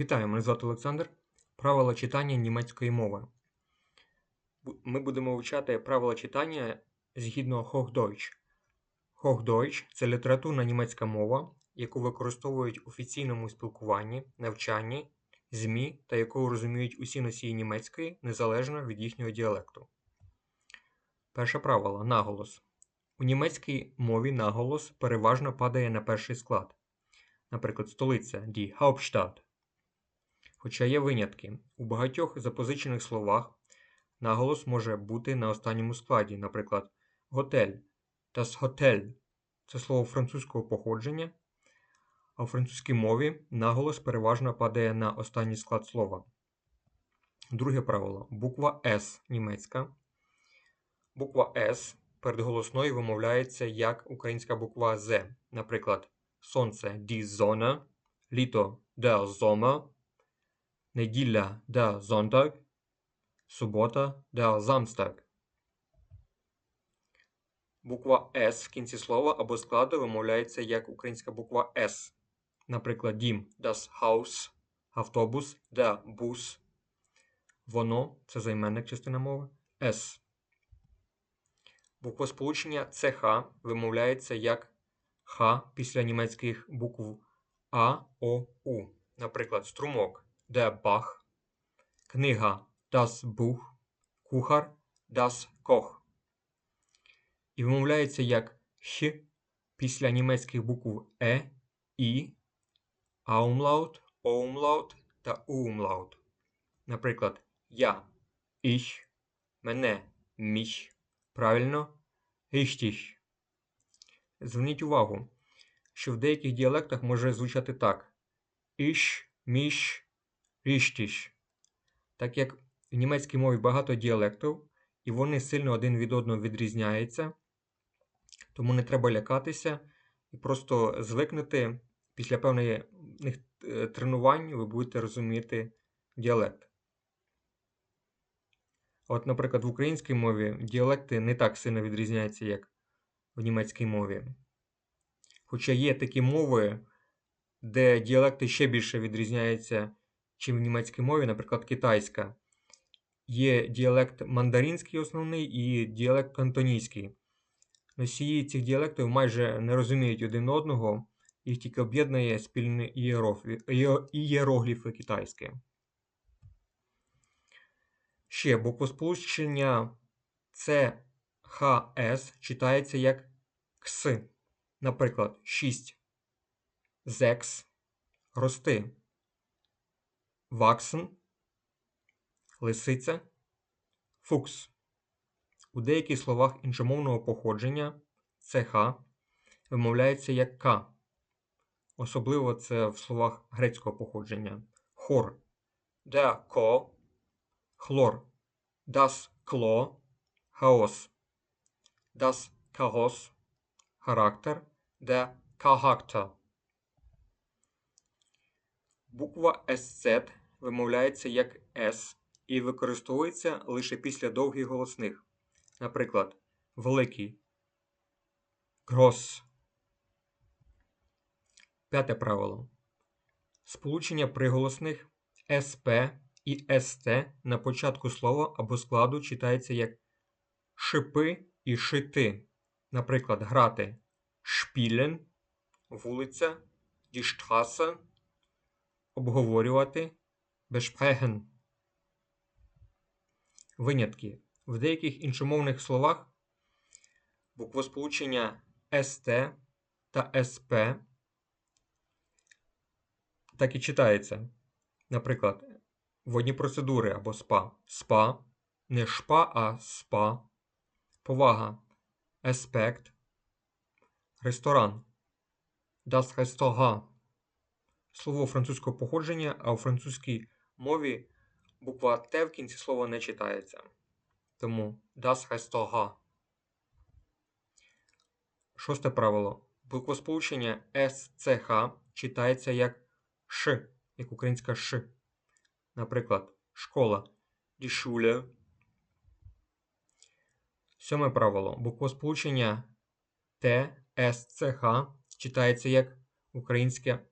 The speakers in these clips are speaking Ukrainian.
Вітаю, мене звати Олександр. Правила читання німецької мови. Ми будемо вивчати правила читання згідно Hochdeutsch. Hochdeutsch – це літературна німецька мова, яку використовують в офіційному спілкуванні, навчанні, ЗМІ та яку розуміють усі носії німецької незалежно від їхнього діалекту. Перше правило наголос. У німецькій мові наголос переважно падає на перший склад. Наприклад, столиця die Hauptstadt. Хоча є винятки. У багатьох запозичених словах наголос може бути на останньому складі, наприклад, готель das Hotel – це слово французького походження, а у французькій мові наголос переважно падає на останній склад слова. Друге правило. Буква С німецька. Буква С перед голосною вимовляється як українська буква З. Наприклад, сонце die Sonne, літо der Sommer, неділя der Sonntag, субота der Samstag. Буква С в кінці слова або складу вимовляється як українська буква С. Наприклад, дім das Haus, автобус der Bus. Воно це займенник частина мови С. Буквосполучення ЦХ вимовляється як Х після німецьких букв А, О, У. Наприклад, струмок der Bach, книга das Buch, кухар das Koch. І вимовляється як Х після німецьких букв Е, І, Аумлаут, Оумлаут та Умлаут. Наприклад, я, ich, мене, mich. Правильно, richtig. Зверніть увагу, що в деяких діалектах може звучати так: ich, mich, richtig. Так як в німецькій мові багато діалектів, і вони сильно один від одного відрізняються, тому не треба лякатися і просто звикнути після певних е, тренувань ви будете розуміти діалект. От, наприклад, в українській мові діалекти не так сильно відрізняються, як в німецькій мові. Хоча є такі мови, де діалекти ще більше відрізняються, чим в німецькій мові, наприклад, китайська. Є діалект мандаринський основний і діалект кантонійський. Носії цих діалектів майже не розуміють один одного, їх тільки об'єднує спільні ієрогліфи китайські. Ще буквосполучення CHS читається як кс. Наприклад, 6. Зекс. Рости. Ваксен. Лисиця. Фукс. У деяких словах іншомовного походження ЦХ вимовляється як К. Особливо це в словах грецького походження. Хор. Der ко. Хлор. Das Klo. Хаос. Das Chaos. Характер. Der Charakter. Буква SZ вимовляється як S і використовується лише після довгих голосних. Наприклад, великий. Грос. П'яте правило. Сполучення приголосних СП і СТ на початку слова або складу читається як шипи і шити. Наприклад, грати шпілен, вулиця, Straße, обговорювати besprechen. Винятки. В деяких іншомовних словах буквосполучення СТ та СП так і читається. Наприклад, водні процедури або СПА. СПА, не шпа, а СПА. Повага. Еспект. Ресторан. Das Restaurant. Слово французького походження, а у французькій мові буква Т в кінці слова не читається. Тому das Restaurant. Шосте правило. Буквосполучення СЦХ читається як Ш, як українська Ш. Наприклад, школа Die Schule. Сьоме правило. Буквосполучення Т, С, Ц, Х читається як українське,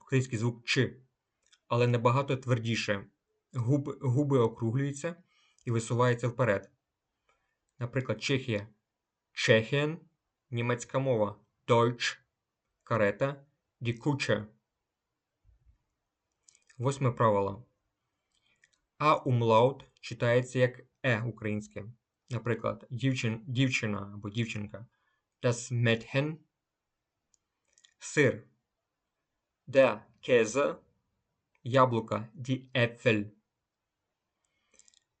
український звук Ч. але набагато твердіше. Губи, губи округлюються і висуваються вперед. Наприклад, Чехія Чехien, німецька мова Deutsch, карета, die Kutsche. Восьме правило. А умлаут читається як е українське. Наприклад, дівчин, дівчина або дівчинка. Das Mädchen. Сир. Der Käse. Яблука. Die Äpfel.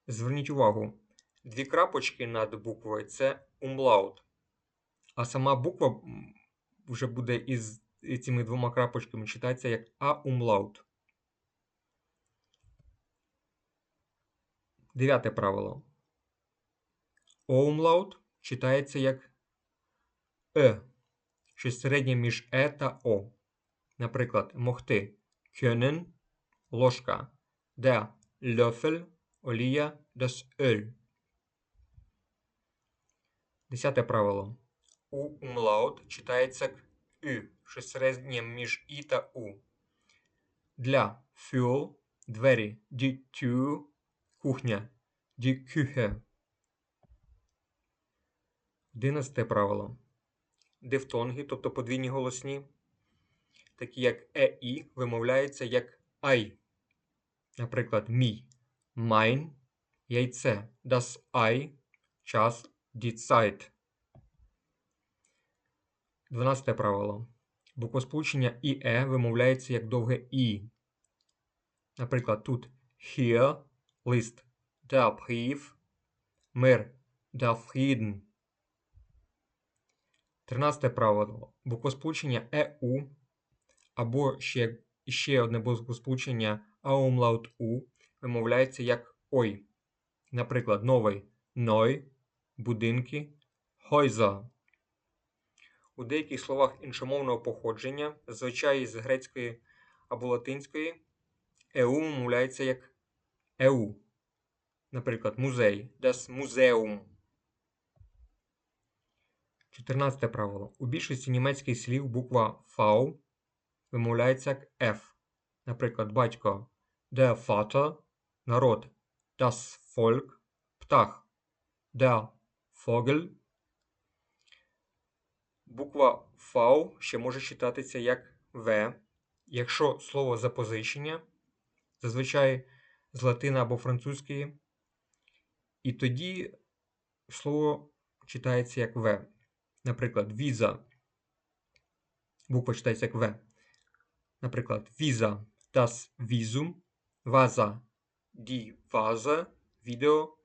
Зверніть увагу. Дві крапочки над буквою це умлаут. А сама буква вже буде із цими двома крапочками читається як А умлаут. Дев'яте правило. Оумлаут читається як Е, щось середнє між Е та О. Наприклад, могти können, ложка, der Löffel, олія, das Öl. Десяте правило. У умлаут читається як Ü, щось середнє між І та У. Для für, двері, die Tür, кухня, die Küche. Одинадцяте правило. Дифтонги, тобто подвійні голосні, такі як е і, вимовляються як ай. Наприклад, мій, mein, яйце, das Ei, час, die Zeit. Дванадцяте правило. Буквосполучення ІЕ вимовляється як довге І. Наприклад, тут hier, лист, der Brief, мир, der Frieden. Тринадцяте правило. Буквосполучення ЕУ або ще, ще одне буквосполучення аумлаут У вимовляється як ой. Наприклад, новий ной, будинки, хойза. У деяких словах іншомовного походження, зазвичай з грецької або латинської, ЕУ вимовляється як ЕУ. Наприклад, музей, das Museum. 14 правило. У більшості німецьких слів буква V вимовляється як F. Наприклад, батько der Vater, народ das Volk, птах der Vogel. Буква V ще може читатися як В, якщо слово запозичення, зазвичай з латина або французької, і тоді слово читається як В. Наприклад, віза. Буква читається як В. Наприклад, віза das Visum, ваза die Vase, відео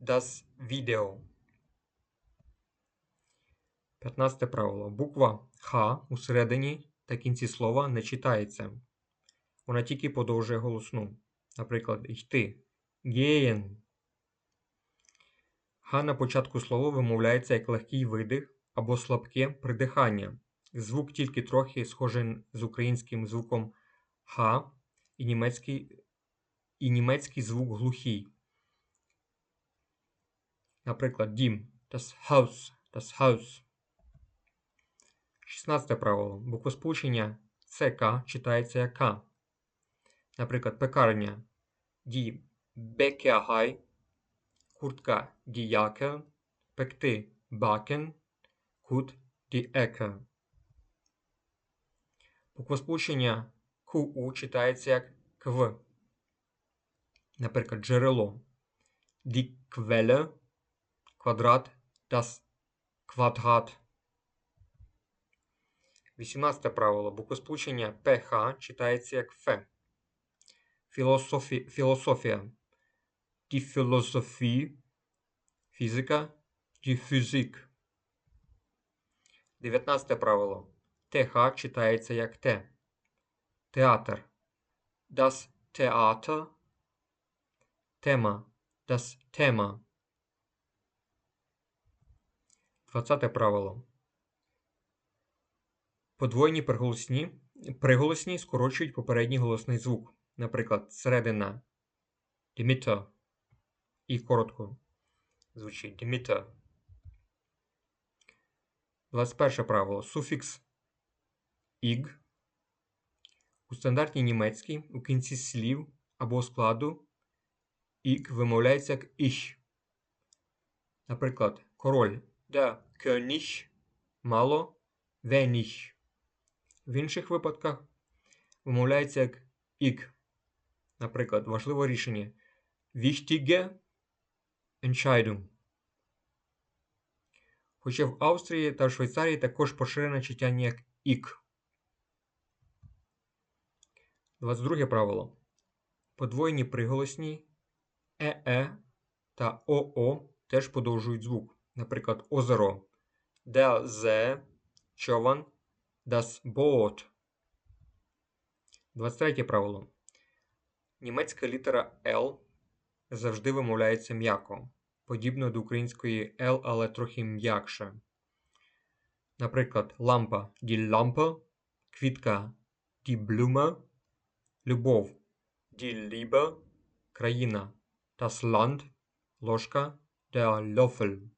das Video. 15 правило. Буква Х у середині та кінці слова не читається. Вона тільки подовжує голосну. Наприклад, йти. Gehen. Х на початку слова вимовляється як легкий видих або слабке придихання. Звук тільки трохи схожий з українським звуком Х і німецький, і німецький звук глухий. Наприклад, дім das Haus, das Haus. 16 правило. Буквосполучення ЦК читається як К. Наприклад, пекарня Die Bäckerei, куртка Die пекти Backen, кут Die Ecke. КУ читається як КВ. Наприклад, джерело Die Quelle, квадрат das Quadrat. 18 правило. Буквосполучення ПХ читається як Ф. Філософі... Філософія. Die Philosophie. Фізика. Die Physik. 19 правило. ТХ читається як Т. Театр. Das Theater. Тема. Das Thema. 20 правило. Подвоєні приголосні, приголосні скорочують попередній голосний звук. Наприклад, середина Діміта і коротко звучить Діміта. 21 правило. Суфікс іг У стандартній німецькій у кінці слів або складу ік вимовляється як «ich». Наприклад, король der König мало wenig. В інших випадках вимовляється як ік. Наприклад, важливе рішення wichtige Entscheidung. Хоча в Австрії та Швейцарії також поширене читання як ік. 22 правило. Подвоєні приголосні ЕЕ та ОО теж подовжують звук. Наприклад, озеро Der See, човен, das Boot. 23 правило. Німецька літера L завжди вимовляється м'яко, подібно до української L, але трохи м'якше. Наприклад, лампа die Lampe, квітка die Blume, любов die Liebe, країна das Land, ложка der Löffel.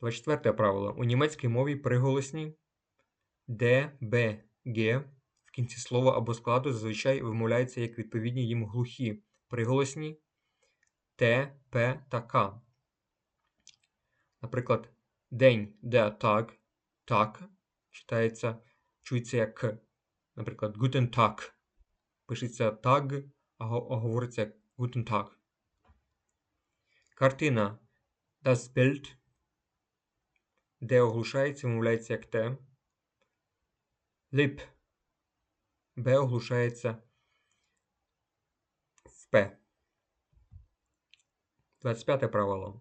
24 правило. У німецькій мові приголосні Д, Б, Г в кінці слова або складу зазвичай вимовляються як відповідні їм глухі приголосні Т, П та К. Наприклад, день der Tag, так читається, чується як К. Наприклад, Guten Tag. Пишеться Tag, а говориться Guten Tag. Картина Das Bild де оглушається, вимовляється як Т. Лип. Б оглушається в П. 25 правило.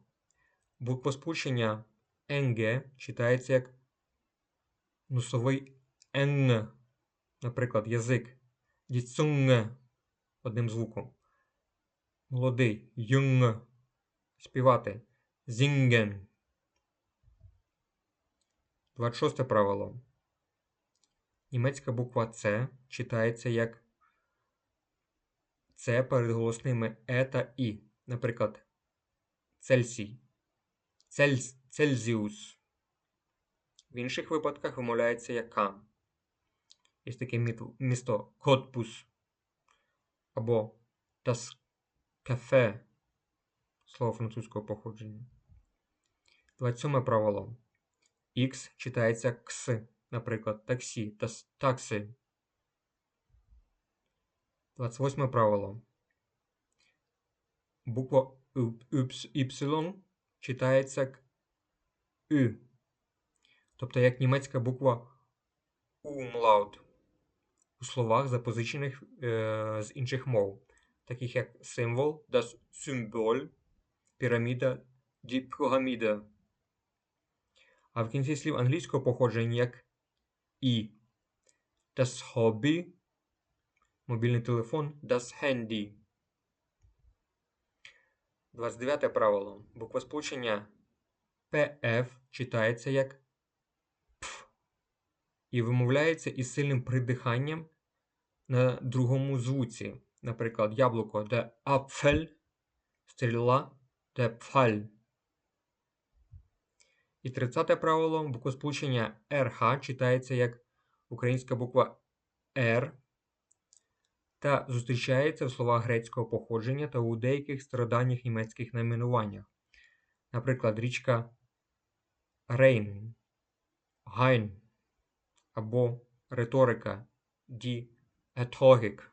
Буквосполучення НГ читається як носовий Н. Наприклад, язик. Діцунг одним звуком. Молодий юнг. Співати. Зінген. 26 правило. Німецька буква С читається як С перед голосними Е та І. Наприклад, Цельсій, Цельс, Цельзіус. В інших випадках вимовляється як К. Є таке місто Котпус або Das Café, слово французького походження. 27 правило. X читається кс, наприклад, таксі та такси. 28 правило. Буква Y читається як Ü. Тобто як німецька буква умлаут у словах, запозичених е, з інших мов, таких як символ, das Symbol, піраміда, die. А в кінці слів англійського походження як і. Das Hobby, мобільний телефон, das Handy. 29 правило. Буквосполучення PF читається як і вимовляється із сильним придиханням на другому звуці. Наприклад, яблуко де Apfel, стріла де Pfeil. І 30 правило буквосполучення RH читається як українська буква R та зустрічається в словах грецького походження та у деяких стародавніх німецьких найменуваннях. Наприклад, річка Рейн, Гайн або риторика ді Rhetorik.